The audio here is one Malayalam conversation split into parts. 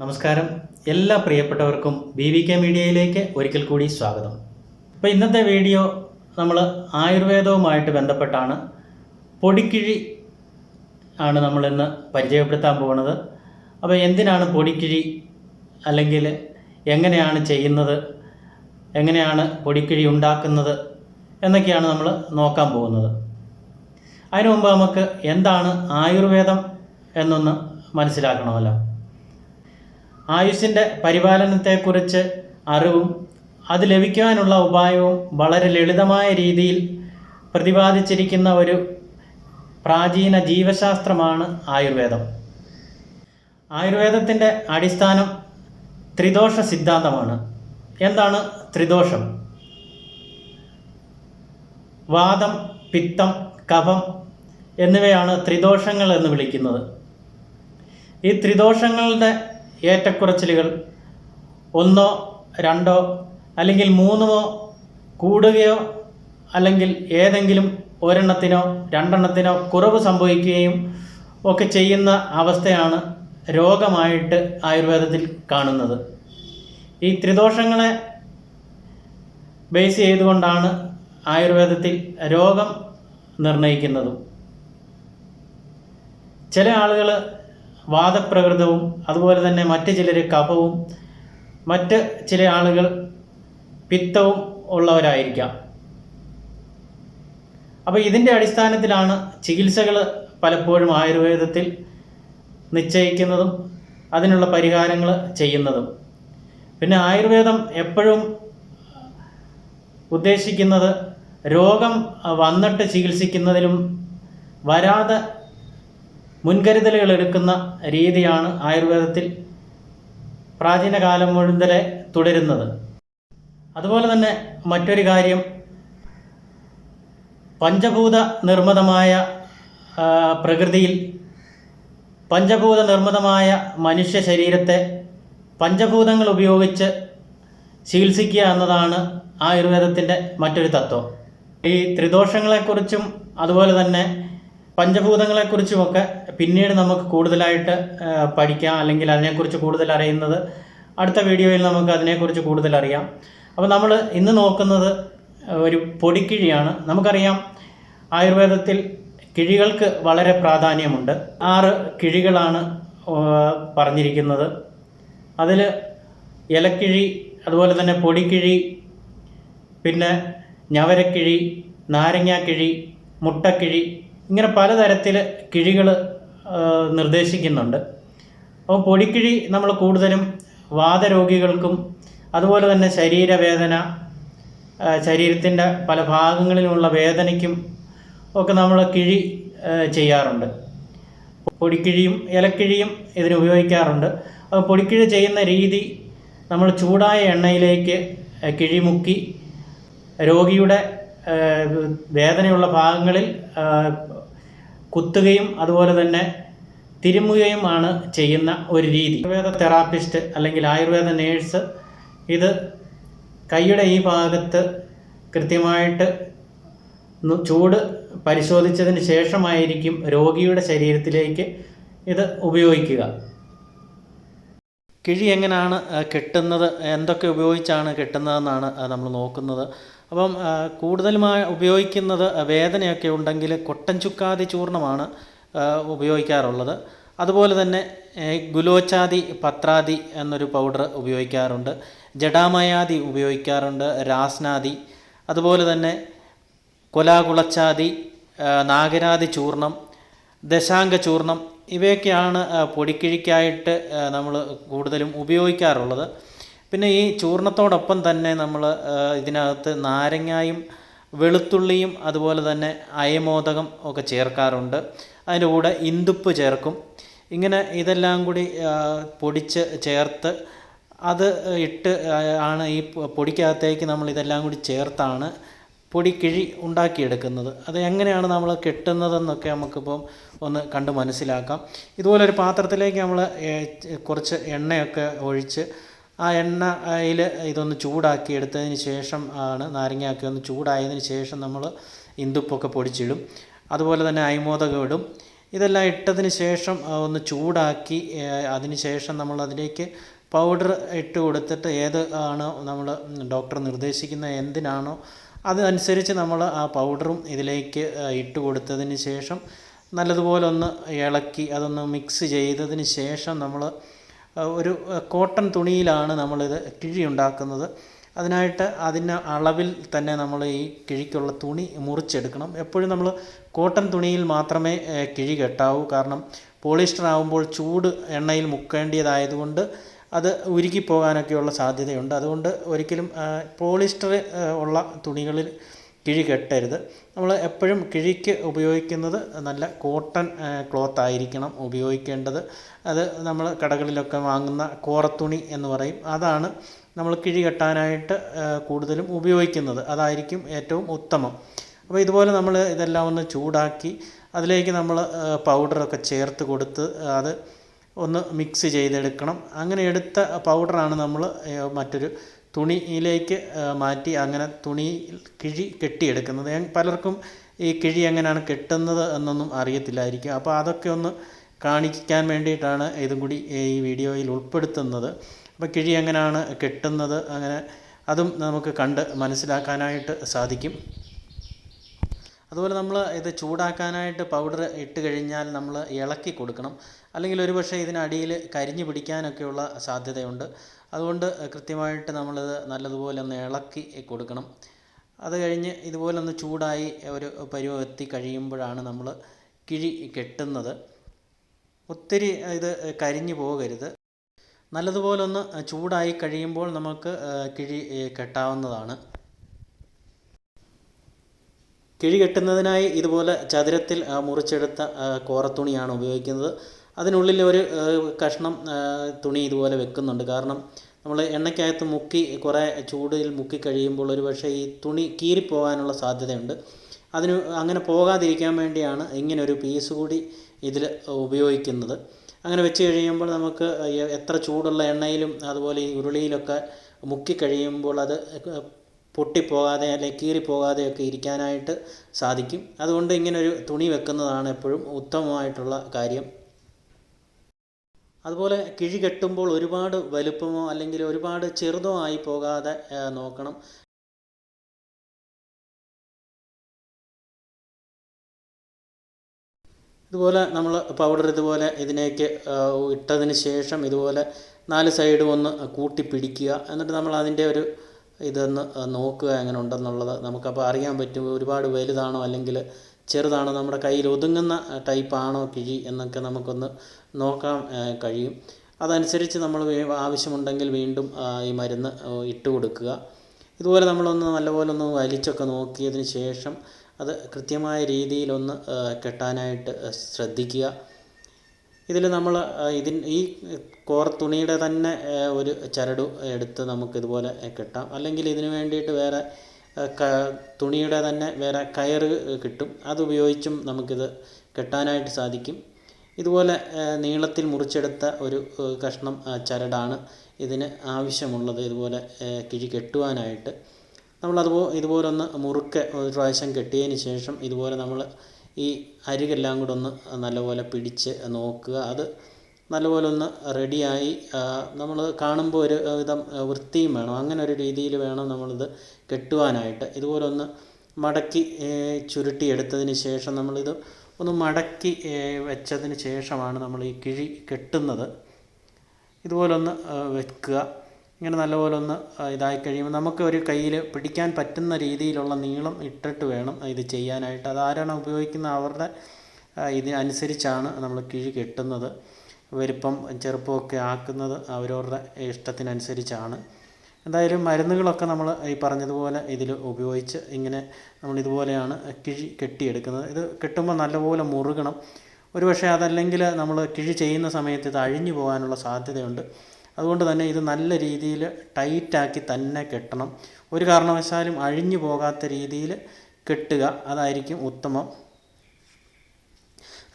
നമസ്കാരം. എല്ലാ പ്രിയപ്പെട്ടവർക്കും ബി വി കെ മീഡിയയിലേക്ക് ഒരിക്കൽ കൂടി സ്വാഗതം. അപ്പോൾ ഇന്നത്തെ വീഡിയോ നമ്മൾ ആയുർവേദവുമായിട്ട് ബന്ധപ്പെട്ടാണ്. പൊടിക്കിഴി ആണ് നമ്മളിന്ന് പരിചയപ്പെടുത്താൻ പോകുന്നത്. അപ്പോൾ എന്തിനാണ് പൊടിക്കിഴി? അല്ലെങ്കിൽ എങ്ങനെയാണ് ചെയ്യുന്നത്? എങ്ങനെയാണ് പൊടിക്കിഴി ഉണ്ടാക്കുന്നത്? എന്നൊക്കെയാണ് നമ്മൾ നോക്കാൻ പോകുന്നത്. അതിനു മുമ്പ് നമുക്ക് എന്താണ് ആയുർവേദം എന്നൊന്ന് മനസ്സിലാക്കണമല്ലോ. ആയുസ്സിന്റെ പരിപാലനത്തെക്കുറിച്ച് അറിവും അത് ലഭിക്കുവാനുള്ള ഉപായവും വളരെ ലളിതമായ രീതിയിൽ പ്രതിപാദിച്ചിരിക്കുന്ന ഒരു പ്രാചീന ജീവശാസ്ത്രമാണ് ആയുർവേദം. ആയുർവേദത്തിന്റെ അടിസ്ഥാനം ത്രിദോഷ സിദ്ധാന്തമാണ്. എന്താണ് ത്രിദോഷം? വാദം പിത്തം കഫം എന്നിവയാണ് ത്രിദോഷങ്ങൾ എന്ന് വിളിക്കുന്നത്. ഈ ത്രിദോഷങ്ങളുടെ ഏറ്റക്കുറച്ചിലുകൾ. ഒന്നോ രണ്ടോ അല്ലെങ്കിൽ മൂന്നോ കൂടുകയോ അല്ലെങ്കിൽ ഏതെങ്കിലും ഒരെണ്ണത്തിനോ രണ്ടെണ്ണത്തിനോ കുറവ് സംഭവിക്കുകയും ഒക്കെ ചെയ്യുന്ന അവസ്ഥയാണ് രോഗമായിട്ട് ആയുർവേദത്തിൽ കാണുന്നത്. ഈ ത്രിദോഷങ്ങളെ ബേസ് ചെയ്തുകൊണ്ടാണ് ആയുർവേദത്തിൽ രോഗം നിർണയിക്കുന്നതും. ചില ആളുകൾ വാദപ്രകൃതവും അതുപോലെ തന്നെ മറ്റ് ചിലർ കഫവും മറ്റ് ചില ആളുകൾ പിത്തവും ഉള്ളവരായിരിക്കാം. അപ്പോൾ ഇതിന്റെ അടിസ്ഥാനത്തിലാണ് ചികിത്സകൾ പലപ്പോഴും ആയുർവേദത്തിൽ നിശ്ചയിക്കുന്നതും അതിനുള്ള പരിഹാരങ്ങൾ ചെയ്യുന്നതും. പിന്നെ ആയുർവേദം എപ്പോഴും ഉദ്ദേശിക്കുന്നത് രോഗം വന്നിട്ട് ചികിത്സിക്കുന്നതിലും വരാതെ മുൻകരുതലുകൾ എടുക്കുന്ന രീതിയാണ് ആയുർവേദത്തിൽ പ്രാചീന കാലം മുഴുതലെ തുടരുന്നത്. അതുപോലെ തന്നെ മറ്റൊരു കാര്യം പഞ്ചഭൂത നിർമ്മിതമായ പ്രകൃതിയിൽ പഞ്ചഭൂത നിർമ്മിതമായ മനുഷ്യ ശരീരത്തെ പഞ്ചഭൂതങ്ങൾ ഉപയോഗിച്ച് ചികിത്സിക്കുക എന്നതാണ് ആയുർവേദത്തിന്റെ മറ്റൊരു തത്വം. ഈ ത്രിദോഷങ്ങളെക്കുറിച്ചും അതുപോലെ തന്നെ പഞ്ചഭൂതങ്ങളെക്കുറിച്ചുമൊക്കെ പിന്നീട് നമുക്ക് കൂടുതലായിട്ട് പഠിക്കാം. അല്ലെങ്കിൽ അതിനെക്കുറിച്ച് കൂടുതൽ അറിയുന്നത് അടുത്ത വീഡിയോയിൽ നമുക്ക് അതിനെക്കുറിച്ച് കൂടുതൽ അറിയാം. അപ്പോൾ നമ്മൾ ഇന്ന് നോക്കുന്നത് ഒരു പൊടിക്കിഴിയാണ്. നമുക്കറിയാം ആയുർവേദത്തിൽ കിഴികൾക്ക് വളരെ പ്രാധാന്യമുണ്ട്. ആറ് കിഴികളാണ് പറഞ്ഞിരിക്കുന്നത്. അതിൽ ഇലക്കിഴി അതുപോലെ തന്നെ പൊടിക്കിഴി പിന്നെ ഞവരക്കിഴി നാരങ്ങാക്കിഴി മുട്ടക്കിഴി ഇങ്ങനെ പലതരത്തിൽ കിഴികൾ നിർദ്ദേശിക്കുന്നുണ്ട്. അപ്പോൾ പൊടിക്കിഴി നമ്മൾ കൂടുതലും വാദരോഗികൾക്കും അതുപോലെ തന്നെ ശരീരവേദന ശരീരത്തിന്റെ പല ഭാഗങ്ങളിലുമുള്ള വേദനയ്ക്കും ഒക്കെ നമ്മൾ കിഴി ചെയ്യാറുണ്ട്. പൊടിക്കിഴിയും ഇലക്കിഴിയും ഇതിന് ഉപയോഗിക്കാറുണ്ട്. അപ്പോൾ പൊടിക്കിഴി ചെയ്യുന്ന രീതി നമ്മൾ ചൂടായ എണ്ണയിലേക്ക് കിഴിമുക്കി രോഗിയുടെ വേദനയുള്ള ഭാഗങ്ങളിൽ കുത്തുകയും അതുപോലെ തന്നെ തിരുമുകയുമാണ് ചെയ്യുന്ന ഒരു രീതി. ആയുർവേദ തെറാപ്പിസ്റ്റ് അല്ലെങ്കിൽ ആയുർവേദ നേഴ്സ് ഇത് കൈയുടെ ഈ ഭാഗത്ത് കൃത്യമായിട്ട് ചൂട് പരിശോധിച്ചതിന് ശേഷമായിരിക്കും രോഗിയുടെ ശരീരത്തിലേക്ക് ഇത് ഉപയോഗിക്കുക. കിഴി എങ്ങനെയാണ് കെട്ടുന്നത് എന്തൊക്കെ ഉപയോഗിച്ചാണ് കെട്ടുന്നതെന്നാണ് നമ്മൾ നോക്കുന്നത്. അപ്പം കൂടുതലുമായി ഉപയോഗിക്കുന്നത് വേദനയൊക്കെ ഉണ്ടെങ്കിൽ കൊട്ടൻ ചുക്കാതി ചൂർണമാണ് ഉപയോഗിക്കാറുള്ളത്. അതുപോലെ തന്നെ ഗുലോച്ചാതി പത്രാതി എന്നൊരു പൗഡർ ഉപയോഗിക്കാറുണ്ട്. ജഡാമയാതി ഉപയോഗിക്കാറുണ്ട് രാസ്നാദി അതുപോലെ തന്നെ കൊലാകുളച്ചാതി നാഗരാതി ചൂർണം ദശാംഗ ചൂർണം ഇവയൊക്കെയാണ് പൊടിക്കിഴിക്കായിട്ട് നമ്മൾ കൂടുതലും ഉപയോഗിക്കാറുള്ളത്. പിന്നെ ഈ ചൂർണത്തോടൊപ്പം തന്നെ നമ്മൾ ഇതിനകത്ത് നാരങ്ങായും വെളുത്തുള്ളിയും അതുപോലെ തന്നെ അയമോദകം ഒക്കെ ചേർക്കാറുണ്ട്. അതിന്റെ കൂടെ ഇന്ദുപ്പ് ചേർക്കും. ഇങ്ങനെ ഇതെല്ലാം കൂടി പൊടിച്ച് ചേർത്ത് അത് ഇട്ട് ആണ് ഈ പൊടിക്കകത്തേക്ക് നമ്മൾ ഇതെല്ലാം കൂടി ചേർത്താണ് പൊടി പൊടിക്കിഴി ഉണ്ടാക്കിയെടുക്കുന്നത്. അത് എങ്ങനെയാണ് നമ്മൾ കെട്ടുന്നതെന്നൊക്കെ നമുക്കിപ്പം ഒന്ന് കണ്ട് മനസ്സിലാക്കാം. ഇതുപോലെ ഒരു പാത്രത്തിലേക്ക് നമ്മൾ കുറച്ച് എണ്ണയൊക്കെ ഒഴിച്ച് ആ എണ്ണയിൽ ഇതൊന്ന് ചൂടാക്കി എടുത്തതിന് ശേഷം ആണ് നാരങ്ങയൊക്കെ ഒന്ന് ചൂടായതിന് ശേഷം നമ്മൾ ഇന്ദുപ്പൊക്കെ പൊടിച്ചിടും. അതുപോലെ തന്നെ അയ്മോദകം ഇടും. ഇതെല്ലാം ഇട്ടതിന് ശേഷം ഒന്ന് ചൂടാക്കി അതിന് ശേഷം നമ്മൾ അതിലേക്ക് പൗഡർ ഇട്ട് കൊടുത്തിട്ട് ഏത് ആണോ നമ്മൾ ഡോക്ടർ നിർദ്ദേശിക്കുന്ന എന്തിനാണോ അതനുസരിച്ച് നമ്മൾ ആ പൗഡറും ഇതിലേക്ക് ഇട്ട് കൊടുത്തതിന് ശേഷം നല്ലതുപോലെ ഒന്ന് ഇളക്കി അതൊന്ന് മിക്സ് ചെയ്തതിന് ശേഷം നമ്മൾ ഒരു കോട്ടൺ തുണിയിലാണ് നമ്മളിത് കിഴി ഉണ്ടാക്കുന്നത്. അതിനായിട്ട് അതിന് അളവിൽ തന്നെ നമ്മൾ ഈ കിഴിക്കുള്ള തുണി മുറിച്ചെടുക്കണം. എപ്പോഴും നമ്മൾ കോട്ടൺ തുണിയിൽ മാത്രമേ കിഴി കെട്ടാവൂ. കാരണം പോളിസ്റ്റർ ആകുമ്പോൾ ചൂട് എണ്ണയിൽ മുക്കേണ്ടിയതായതുകൊണ്ട് അത് ഉരുകിപ്പോകാനൊക്കെയുള്ള സാധ്യതയുണ്ട്. അതുകൊണ്ട് ഒരിക്കലും പോളിസ്റ്റർ ഉള്ള തുണികളിൽ കിഴി കെട്ടരുത്. നമ്മൾ എപ്പോഴും കിഴിക്ക് ഉപയോഗിക്കുന്നത് നല്ല കോട്ടൺ ക്ലോത്ത് ആയിരിക്കണം ഉപയോഗിക്കേണ്ടത്. അത് നമ്മൾ കടകളിലൊക്കെ വാങ്ങുന്ന കോറത്തുണി എന്ന് പറയും. അതാണ് നമ്മൾ കിഴി കെട്ടാനായിട്ട് കൂടുതലും ഉപയോഗിക്കുന്നത്. അതായിരിക്കും ഏറ്റവും ഉത്തമം. അപ്പോൾ ഇതുപോലെ നമ്മൾ ഇതെല്ലാം ഒന്ന് ചൂടാക്കി അതിലേക്ക് നമ്മൾ പൗഡറൊക്കെ ചേർത്ത് കൊടുത്ത് അത് ഒന്ന് മിക്സ് ചെയ്തെടുക്കണം. അങ്ങനെ എടുത്ത പൗഡറാണ് നമ്മൾ മറ്റൊരു തുണിയിലേക്ക് മാറ്റി അങ്ങനെ തുണി കിഴി കെട്ടിയെടുക്കുന്നത്. പലർക്കും ഈ കിഴി എങ്ങനെയാണ് കെട്ടുന്നത് എന്നൊന്നും അറിയത്തില്ലായിരിക്കും. അപ്പോൾ അതൊക്കെ ഒന്ന് കാണിക്കാൻ വേണ്ടിയിട്ടാണ് ഇതും കൂടി ഈ വീഡിയോയിൽ ഉൾപ്പെടുത്തുന്നത്. അപ്പോൾ കിഴി എങ്ങനെയാണ് കെട്ടുന്നത് അങ്ങനെ അതും നമുക്ക് കണ്ട് മനസ്സിലാക്കാനായിട്ട് സാധിക്കും. അതുപോലെ നമ്മൾ ഇത് ചൂടാക്കാനായിട്ട് പൗഡർ ഇട്ട് കഴിഞ്ഞാൽ നമ്മൾ ഇളക്കി കൊടുക്കണം. അല്ലെങ്കിൽ ഒരുപക്ഷെ ഇതിനടിയിൽ കരിഞ്ഞു പിടിക്കാനൊക്കെയുള്ള സാധ്യതയുണ്ട്. അതുകൊണ്ട് കൃത്യമായിട്ട് നമ്മളിത് നല്ലതുപോലെ ഒന്ന് ഇളക്കി കൊടുക്കണം. അത് കഴിഞ്ഞ് ഇതുപോലെ ഒന്ന് ചൂടായി ഒരു പരുവം എത്തി കഴിയുമ്പോഴാണ് നമ്മൾ കിഴി കെട്ടുന്നത്. ഒത്തിരി ഇത് കരിഞ്ഞു പോകരുത്. നല്ലതുപോലെ ഒന്ന് ചൂടായി കഴിയുമ്പോൾ നമുക്ക് കിഴി കെട്ടാവുന്നതാണ്. കിഴി കെട്ടുന്നതിനായി ഇതുപോലെ ചതുരത്തിൽ മുറിച്ചെടുത്ത കോറത്തുണിയാണ് ഉപയോഗിക്കുന്നത്. അതിനുള്ളിൽ ഒരു കഷ്ണം തുണി ഇതുപോലെ വെക്കുന്നുണ്ട്. കാരണം നമ്മൾ എണ്ണയ്ക്കകത്ത് മുക്കി കുറേ ചൂടിൽ മുക്കി കഴിയുമ്പോൾ ഒരു പക്ഷേ ഈ തുണി കീറിപ്പോകാനുള്ള സാധ്യതയുണ്ട്. അതിന് അങ്ങനെ പോകാതിരിക്കാൻ വേണ്ടിയാണ് ഇങ്ങനെ ഒരു പീസ് കൂടി ഇതിൽ ഉപയോഗിക്കുന്നത്. അങ്ങനെ വെച്ച് കഴിയുമ്പോൾ നമുക്ക് എത്ര ചൂടുള്ള എണ്ണയിലും അതുപോലെ ഈ ഉരുളിയിലൊക്കെ മുക്കി കഴിയുമ്പോൾ അത് പൊട്ടിപ്പോകാതെ അല്ലെങ്കിൽ കീറിപ്പോകാതെയൊക്കെ ഇരിക്കാനായിട്ട് സാധിക്കും. അതുകൊണ്ട് ഇങ്ങനൊരു തുണി വെക്കുന്നതാണ് എപ്പോഴും ഉത്തമമായിട്ടുള്ള കാര്യം. അതുപോലെ കിഴി കെട്ടുമ്പോൾ ഒരുപാട് വലുപ്പമോ അല്ലെങ്കിൽ ഒരുപാട് ചെറുതോ ആയി പോകാതെ നോക്കണം. ഇതുപോലെ നമ്മൾ പൗഡർ ഇതുപോലെ ഇതിനേക്ക് ഇട്ടതിന് ശേഷം ഇതുപോലെ നാല് സൈഡും ഒന്ന് കൂട്ടി പിടിക്കുക. എന്നിട്ട് നമ്മൾ അതിന്റെ ഒരു ഇതൊന്ന് നോക്കുക എങ്ങനെ ഉണ്ടെന്നുള്ളത് നമുക്കപ്പോൾ അറിയാൻ പറ്റും ഒരുപാട് വലുതാണോ അല്ലെങ്കിൽ ചെറുതാണോ നമ്മുടെ കയ്യിൽ ഒതുങ്ങുന്ന ടൈപ്പാണോ കിഴി എന്നൊക്കെ നമുക്കൊന്ന് നോക്കാൻ കഴിയും. അതനുസരിച്ച് നമ്മൾ ആവശ്യമുണ്ടെങ്കിൽ വീണ്ടും ഈ മരുന്ന് ഇട്ട് കൊടുക്കുക. ഇതുപോലെ നമ്മളൊന്ന് നല്ലപോലെ ഒന്ന് വലിച്ചൊക്കെ നോക്കിയതിന് ശേഷം അത് കൃത്യമായ രീതിയിലൊന്ന് കെട്ടാനായിട്ട് ശ്രദ്ധിക്കുക. ഇതിൽ നമ്മൾ ഇതിൻ ഈ കോർ തുണിയുടെ തന്നെ ഒരു ചരട് എടുത്ത് നമുക്കിതുപോലെ കെട്ടാം. അല്ലെങ്കിൽ ഇതിന് വേണ്ടിയിട്ട് വേറെ തുണിയുടെ തന്നെ വേറെ കയറ് കിട്ടും. അതുപയോഗിച്ചും നമുക്കിത് കെട്ടാനായിട്ട് സാധിക്കും. ഇതുപോലെ നീളത്തിൽ മുറിച്ചെടുത്ത ഒരു കഷ്ണം ചരടാണ് ഇതിന് ആവശ്യമുള്ളത്. ഇതുപോലെ കിഴി കെട്ടുവാനായിട്ട്. നമ്മളതുപോ ഇതുപോലെ ഒന്ന് മുറുക്കെ ഒരു പ്രാവശ്യം കെട്ടിയതിന് ശേഷം ഇതുപോലെ നമ്മൾ ഈ അരികെല്ലാം കൂടെ ഒന്ന് നല്ലപോലെ പിടിച്ച് നോക്കുക. അത് നല്ലപോലെ ഒന്ന് റെഡിയായി നമ്മൾ കാണുമ്പോൾ ഒരു വിധം വൃത്തിയും വേണം. അങ്ങനെ ഒരു രീതിയിൽ വേണം നമ്മളിത് കെട്ടുവാനായിട്ട്. ഇതുപോലെ ഒന്ന് മടക്കി ചുരുട്ടിയെടുത്തതിന് ശേഷം നമ്മളിത് ഒന്ന് മടക്കി വെച്ചതിന് ശേഷമാണ് നമ്മൾ ഈ കിഴി കെട്ടുന്നത്. ഇതുപോലൊന്ന് വെക്കുക. ഇങ്ങനെ നല്ലപോലെ ഒന്ന് ഇതായി കഴിയുമ്പോൾ നമുക്ക് ഒരു കയ്യിൽ പിടിക്കാൻ പറ്റുന്ന രീതിയിലുള്ള നീളം ഇട്ടിട്ട് വേണം ഇത് ചെയ്യാനായിട്ട്. അതാരാണ് ഉപയോഗിക്കുന്ന അവരുടെ ഇതിനനുസരിച്ചാണ് നമ്മൾ കിഴി കെട്ടുന്നത്. വലിപ്പം ചെറുപ്പമൊക്കെ ആക്കുന്നത് അവരവരുടെ ഇഷ്ടത്തിനനുസരിച്ചാണ്. എന്തായാലും മരുന്നുകളൊക്കെ നമ്മൾ ഈ പറഞ്ഞതുപോലെ ഇതിൽ ഉപയോഗിച്ച് ഇങ്ങനെ നമ്മൾ ഇതുപോലെയാണ് കിഴി കെട്ടിയെടുക്കുന്നത്. ഇത് കെട്ടുമ്പോൾ നല്ലപോലെ മുറുകണം. ഒരുപക്ഷെ അതല്ലെങ്കിൽ നമ്മൾ കിഴി ചെയ്യുന്ന സമയത്ത് ഇത് അഴിഞ്ഞു പോകാനുള്ള സാധ്യതയുണ്ട്. അതുകൊണ്ട് തന്നെ ഇത് നല്ല രീതിയിൽ ടൈറ്റാക്കി തന്നെ കെട്ടണം. ഒരു കാരണവശാലും അഴിഞ്ഞു പോകാത്ത രീതിയിൽ കെട്ടുക അതായിരിക്കും ഉത്തമം.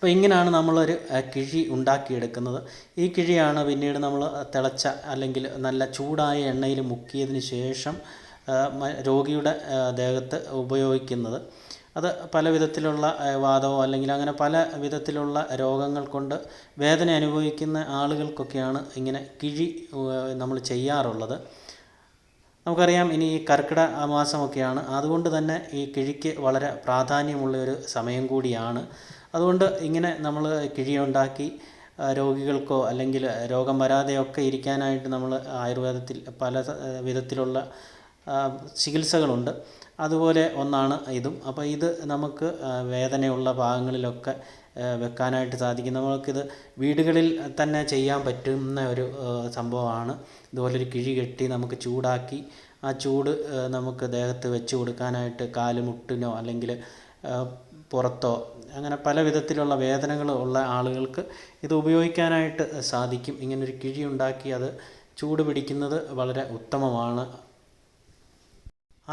അപ്പോൾ ഇങ്ങനെയാണ് നമ്മളൊരു കിഴി ഉണ്ടാക്കിയെടുക്കുന്നത്. ഈ കിഴിയാണ് പിന്നീട് നമ്മൾ തിളച്ച അല്ലെങ്കിൽ നല്ല ചൂടായ എണ്ണയിൽ മുക്കിയതിന് ശേഷം രോഗിയുടെ ദേഹത്ത് ഉപയോഗിക്കുന്നത്. അത് പല വിധത്തിലുള്ള വാദമോ അല്ലെങ്കിൽ അങ്ങനെ പല വിധത്തിലുള്ള രോഗങ്ങൾ കൊണ്ട് വേദന അനുഭവിക്കുന്ന ആളുകൾക്കൊക്കെയാണ് ഇങ്ങനെ കിഴി നമ്മൾ ചെയ്യാറുള്ളത്. നമുക്കറിയാം ഇനി ഈ കർക്കിട മാസമൊക്കെയാണ്. അതുകൊണ്ട് തന്നെ ഈ കിഴിക്ക് വളരെ പ്രാധാന്യമുള്ള ഒരു സമയം കൂടിയാണ്. അതുകൊണ്ട് ഇങ്ങനെ നമ്മൾ കിഴിയുണ്ടാക്കി രോഗികൾക്കോ അല്ലെങ്കിൽ രോഗം വരാതെയൊക്കെ ഇരിക്കാനായിട്ട് നമ്മൾ ആയുർവേദത്തിൽ പല വിധത്തിലുള്ള ചികിത്സകളുണ്ട്. അതുപോലെ ഒന്നാണ് ഇതും. അപ്പോൾ ഇത് നമുക്ക് വേദനയുള്ള ഭാഗങ്ങളിലൊക്കെ വെക്കാനായിട്ട് സാധിക്കും. നമ്മൾക്കിത് വീടുകളിൽ തന്നെ ചെയ്യാൻ പറ്റുന്ന ഒരു സംഭവമാണ്. ഇതുപോലൊരു കിഴി കെട്ടി നമുക്ക് ചൂടാക്കി ആ ചൂട് നമുക്ക് ദേഹത്ത് വെച്ച് കൊടുക്കാനായിട്ട് കാലുമുട്ടിനോ അല്ലെങ്കിൽ പുറത്തോ അങ്ങനെ പല വിധത്തിലുള്ള വേദനകൾ ഉള്ള ആളുകൾക്ക് ഇത് ഉപയോഗിക്കാനായിട്ട് സാധിക്കും. ഇങ്ങനൊരു കിഴി ഉണ്ടാക്കി അത് ചൂട് പിടിക്കുന്നത് വളരെ ഉത്തമമാണ്.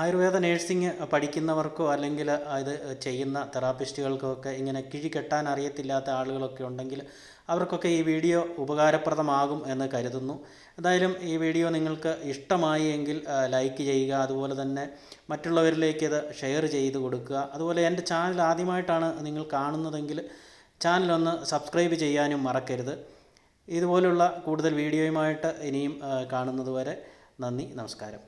ആയുർവേദ നേഴ്സിംഗ് പഠിക്കുന്നവർക്കോ അല്ലെങ്കിൽ ഇത് ചെയ്യുന്ന തെറാപ്പിസ്റ്റുകൾക്കോ ഒക്കെ ഇങ്ങനെ കിഴി കെട്ടാൻ അറിയത്തില്ലാത്ത ആളുകളൊക്കെ ഉണ്ടെങ്കിൽ അവർക്കൊക്കെ ഈ വീഡിയോ ഉപകാരപ്രദമാകും എന്ന് കരുതുന്നു. എന്തായാലും ഈ വീഡിയോ നിങ്ങൾക്ക് ഇഷ്ടമായി എങ്കിൽ ലൈക്ക് ചെയ്യുക അതുപോലെ തന്നെ മറ്റുള്ളവരിലേക്ക് ഇത് ഷെയർ ചെയ്ത് കൊടുക്കുക. അതുപോലെ എന്റെ ചാനൽ ആദ്യമായിട്ടാണ് നിങ്ങൾ കാണുന്നതെങ്കിൽ ചാനലൊന്ന് സബ്സ്ക്രൈബ് ചെയ്യാനും മറക്കരുത്. ഇതുപോലുള്ള കൂടുതൽ വീഡിയോയുമായിട്ട് ഇനിയും കാണുന്നതുവരെ നന്ദി നമസ്കാരം.